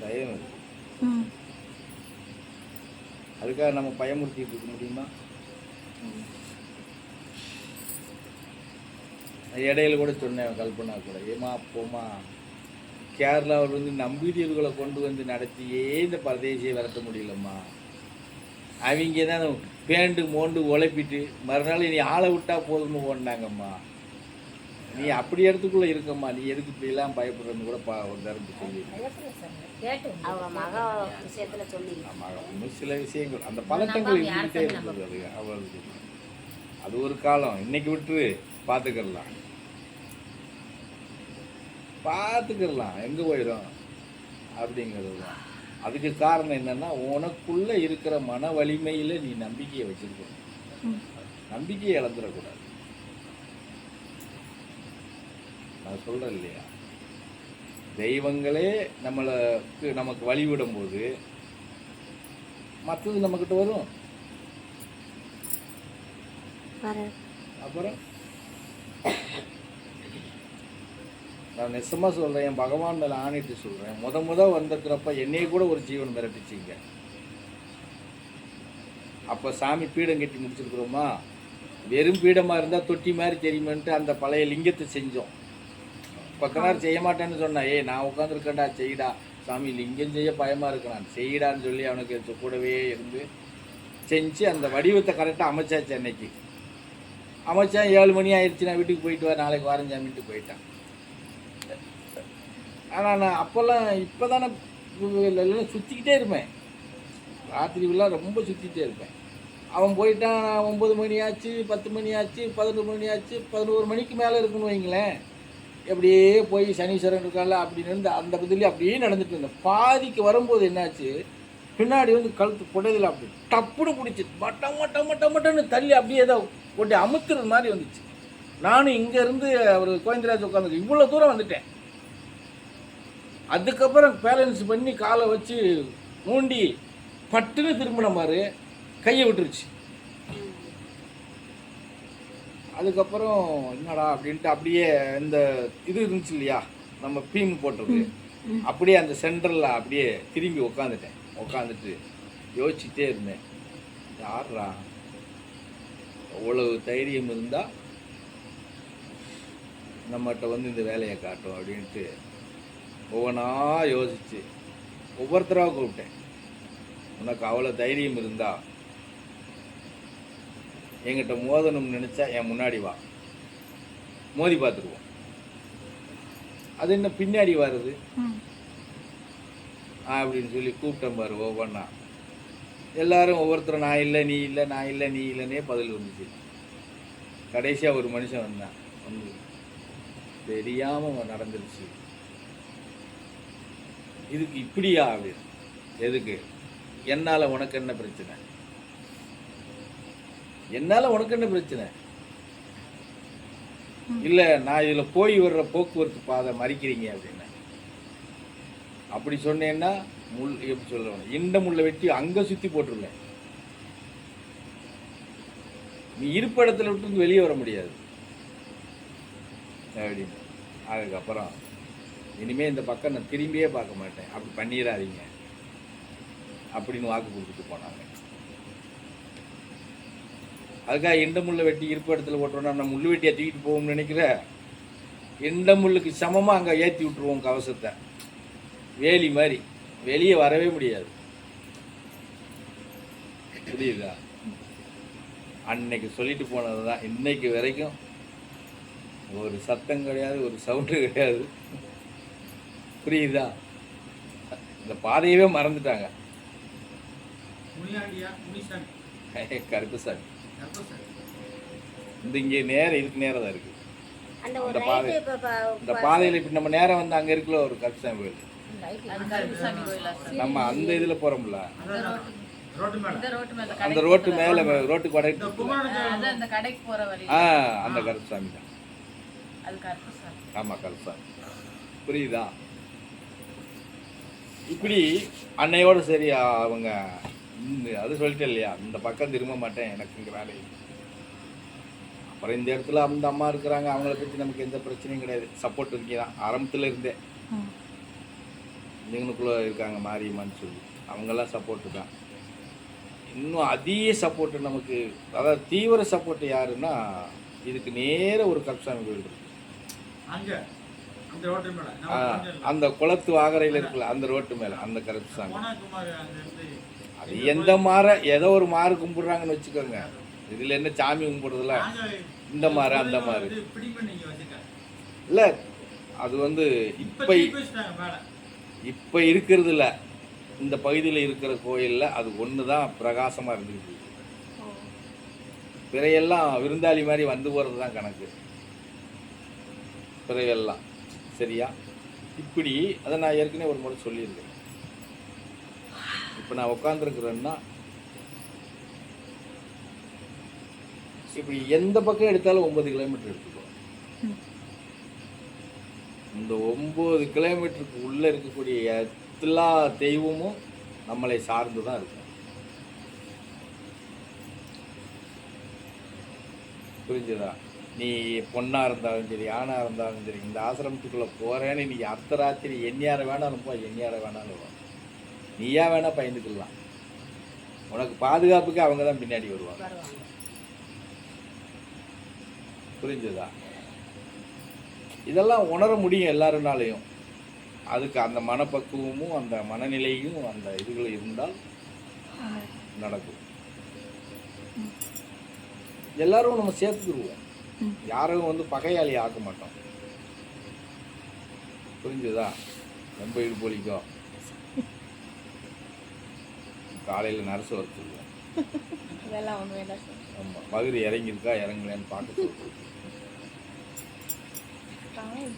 பயம் இருக்கு. ம். அதுக்காக நம்ம பயமுறுத்திட்டு இருக்க முடியுமா? இடையில கூட சொன்னேன் கல்பனா கூட. ஏமா போமா கேரளாவில் வந்து நம்பீடியல்களை கொண்டு வந்து நடத்தியே இந்த பரதேசியை விரட்ட முடியலம்மா. அவங்க தான் பேண்டு மோண்டு உழைப்பிட்டு மறுநாள் நீ ஆளை விட்டா போதும்னு ஓடினாங்கம்மா நீ அப்படி இடத்துக்குள்ளே இருக்கம்மா. நீ எதுக்கு இப்படிலாம் பயப்படுறன்னு கூட பா ஒரு தரப்பு சொல்லி அவங்க மக விஷயத்துல சொல்லி ஆமாம் இன்னும் சில விஷயங்கள் அந்த பதட்டங்கள் இருந்துகிட்டே இருந்தது அது அவளுக்கு அது ஒரு காலம். இன்னைக்கு விட்டுரு பார்த்துக்கிடலாம் பார்த்துக்கிடலாம் எங்கே போயிடும் அப்படிங்கிறது தான். அதுக்கு காரணம் என்னன்னா உனக்குள்ள இருக்கிற மன வலிமையில நீ நம்பிக்கையை வச்சிருக்கணும். நம்பிக்கையை இழந்துடக்கூடாது. நான் சொல்றேன் இல்லையா தெய்வங்களே நம்மளுக்கு நமக்கு வழிவிடும் போது மற்றது நம்மக்கிட்ட வரும். வர அப்புறம்? நான் நெசமாக சொல்கிறேன் என் பகவான் மேலே ஆணிட்டு சொல்கிறேன் முத முத வந்திருக்கிறப்ப என்னைய கூட ஒரு ஜீவன் மிரட்டுச்சிங்க. அப்போ சாமி பீடம் கட்டி முடிச்சிருக்கிறோமா? வெறும் பீடமாக இருந்தால் தொட்டி மாதிரி தெரியுமென்ட்டு அந்த பழைய லிங்கத்தை செஞ்சோம். பக்க செய்ய மாட்டேன்னு சொன்னான் ஏய் நான் உட்காந்துருக்கேன்டா செய்டா. சாமி லிங்கம் செய்ய பயமாக இருக்கிறான் செய்டான்னு சொல்லி அவனுக்கு கூடவே இருந்து செஞ்சு அந்த வடிவத்தை கரெக்டாக அமைச்சாச்சு அன்னைக்கு. அமைச்சான் ஏழு மணி ஆயிடுச்சு நான் வீட்டுக்கு போயிட்டு வா நாளைக்கு வாரம் சாமின்ட்டு போயிட்டான். ஆனால் நான் அப்போல்லாம் இப்போ தானே எல்லாம் சுற்றிக்கிட்டே இருப்பேன். ராத்திரி ஃபுல்லாக ரொம்ப சுற்றிக்கிட்டே இருப்பேன். அவன் போயிட்டான் ஒம்பது மணி ஆச்சு பத்து மணி ஆச்சு பதினொரு மணி ஆச்சு பதினோரு மணிக்கு மேலே இருக்குன்னு வைங்களேன். எப்படியே போய் சனீஸ்வரன் இருக்கால அப்படின்னு இருந்து அந்த பதிலே அப்படியே நடந்துட்டு இருந்தேன். பாதிக்கு வரும்போது என்னாச்சு? பின்னாடி வந்து கழுத்து புடையதில் அப்படி டப்புன்னு பிடிச்சி மட்டம் மட்டம் மட்டம் மட்டம்னு தள்ளி அப்படியே ஏதோ ஒட்டி அமுத்துறது மாதிரி வந்துச்சு. நானும் இங்கேருந்து அவர் கோவிந்தராஜ் உட்காந்து இவ்வளோ தூரம் வந்துட்டேன். அதுக்கப்புறம் பேலன்ஸ் பண்ணி காலை வச்சு மூண்டி பட்டுன்னு திரும்பின மாதிரி கையை விட்டுருச்சு. அதுக்கப்புறம் என்னடா அப்படின்ட்டு அப்படியே இந்த இது இருந்துச்சு இல்லையா? நம்ம பீம் போட்டது. அப்படியே அந்த சென்டரில் அப்படியே திரும்பி உக்காந்துட்டேன். உக்காந்துட்டு யோசிச்சுட்டே இருந்தேன். யார்ரா? அவ்வளவு தைரியம் இருந்தால் நம்மகிட்ட வந்து இந்த வேலையை காட்டும் அப்படின்ட்டு ஒவ்வொன்றா யோசிச்சு. ஒவ்வொருத்தராக கூப்பிட்டேன். உனக்கு அவ்வளோ தைரியம் இருந்தா என்கிட்ட மோதணும்னு நினச்சா என் முன்னாடி வா. மோதி பார்த்துருவோம். அது என்ன பின்னாடி வருது அப்படின்னு சொல்லி கூப்பிட்டேன் பாரு ஒவ்வொன்றா எல்லாரும் ஒவ்வொருத்தரும் நான் இல்லை நீ இல்லை நான் இல்லை நீ இல்லைன்னே பதில் வந்துச்சு. கடைசியாக ஒரு மனுஷன் வந்தான். வந்து தெரியாமல் நடந்துருச்சு. இதுக்கு இப்படியா அப்படின்னு. எதுக்கு? என்னால் உனக்கு என்ன பிரச்சனை? என்னால் உனக்கு என்ன பிரச்சனை? இல்லை நான் இதில் போய் வர்ற போக்குவரத்து பாதை மறிக்கிறீங்க அப்படின்னு. அப்படி சொன்னேன்னா முள் எப்படி சொல்லுவேன் இந்த முள்ளை வெட்டி அங்கே சுற்றி போட்டுருவேன். நீ இருப்ப இடத்துல விட்டு வெளியே வர முடியாது. அப்படின்னு. அதுக்கப்புறம் இனிமே இந்த பக்கம் நான் திரும்பியே பார்க்க மாட்டேன். அப்படி பண்ணிடாதீங்க. அப்படின்னு வாக்கு கொடுத்துட்டு போனாங்க. அதுக்காக எந்த முள்ளை வெட்டி இருப்பு இடத்துல ஓட்டுறோம்னா நம்ம முள்ளு வெட்டியை தூக்கிட்டு போவோம்னு நினைக்கிற? எந்த முள்ளுக்கு சமமாக அங்கே ஏற்றி விட்டுருவோம் கவசத்தை. வேலி மாதிரி. வெளியே வரவே முடியாது. புரியுதா? அன்னைக்கு சொல்லிட்டு போனது தான் இன்னைக்கு வரைக்கும் ஒரு சத்தம் கிடையாது ஒரு சவுண்டு கிடையாது. புரியுதா? இந்த பாதையவே மறந்துட்டாங்க. கருப்புசாமி கருப்பசாமி. இந்த இங்கே நேரம் இதுக்கு நேரம் தான் இருக்கு. அந்த ஒரு இந்த பாதை- ரைட்டு இந்த பாதையில் இப்போ நம்ம நேரம் வந்து அங்கே இருக்குல்ல ஒரு கருப்புசாமி கோயில் நம்ம அந்த இதில் போகிறோம்ல ரோட்டு மேல இந்த ரோட்டு மேல அந்த ரோட்டு மேலே போற வழி. ஆ அந்த கருப்புசாமி தான். ஆமாம் கருப்புசாமி. புரியுதா? இப்படி அன்னையோட சரி அவங்க அது சொல்லிட்டேன் இல்லையா? இந்த பக்கம் திரும்ப மாட்டேன் எனக்கு இங்கே வேலை. அப்புறம் இந்த இடத்துல அந்த அம்மா இருக்கிறாங்க அவங்கள பற்றி நமக்கு எந்த பிரச்சனையும் கிடையாது. சப்போர்ட் இருக்கே தான். ஆரம்பத்தில் இருந்தே. எங்களுக்குள்ளே இருக்காங்க மாரியம்மான்னு சொல்லி. அவங்கெல்லாம் சப்போர்ட்டு தான். இன்னும் அதிக சப்போர்ட்டு நமக்கு அதாவது தீவிர சப்போர்ட் யாருன்னா இதுக்கு நேர ஒரு கருப்சாமி கோயில் இருக்கு. அந்த குளத்து வாகரையில் இருக்குல்ல அந்த ரோட்டு மேலே அந்த கருப்சாமி அது எந்த மாற ஏதோ ஒரு மாறு கும்பிட்றாங்கன்னு வச்சுக்கோங்க. இதில் என்ன சாமி கும்பிடுறதுல? இந்த மாறு அந்த மாறு. இல்லை அது வந்து இப்போ இப்போ இருக்கிறது இல்லை இந்த பகுதியில் இருக்கிற கோயிலில் அது ஒன்று தான் பிரகாசமாக இருந்துக்கிட்டு பிறையெல்லாம் விருந்தாளி மாதிரி வந்து போகிறது தான் கணக்கு. பிறையெல்லாம். சரியா? இப்படி அதை நான் ஏற்கனவே ஒரு முறை சொல்லியிருந்தேன். இப்போ நான் உட்காந்துருக்குறேன்னா இப்படி எந்த பக்கம் எடுத்தாலும் ஒன்பது கிலோமீட்டர் எடுத்துக்கோ. இந்த ஒம்பது கிலோமீட்டருக்கு உள்ளே இருக்கக்கூடிய எல்லா தெய்வமும் நம்மளை சார்ந்து தான் இருக்கும். புரிஞ்சுதா? நீ பொண்ணாக இருந்தாலும் சரி ஆணாக இருந்தாலும் சரி இந்த ஆசிரமத்துக்குள்ளே போகிறேன்னு நீ அர்த்தராத்திரி எண்ணியார வேணாலும் போ எண்ணியார வேணாலும் நீயா வேணா பயந்துக்கலாம். உனக்கு பாதுகாப்புக்கு அவங்க தான் பின்னாடி வருவாங்க. புரிஞ்சுதா? இதெல்லாம் உணர முடியும் எல்லாருனாலையும். அதுக்கு அந்த மனப்பக்குவமும் அந்த மனநிலையும் அந்த இதுகள் இருந்தால் நடக்கும். எல்லாரும் நம்ம சேர்த்துக்கிடுவோம் யாரும் வந்து பகையாளி ஆக்க மாட்டோம். புரிஞ்சுதா? ரொம்ப இடுபொலிக்கும் காலையில் நர்ஸ் வர சொல்லுவேன் இதெல்லாம் ஒன்றும் இல்லை சார். ஆமாம் மதுரை இறங்கியிருக்கா இறங்கலையான்னு பார்க்க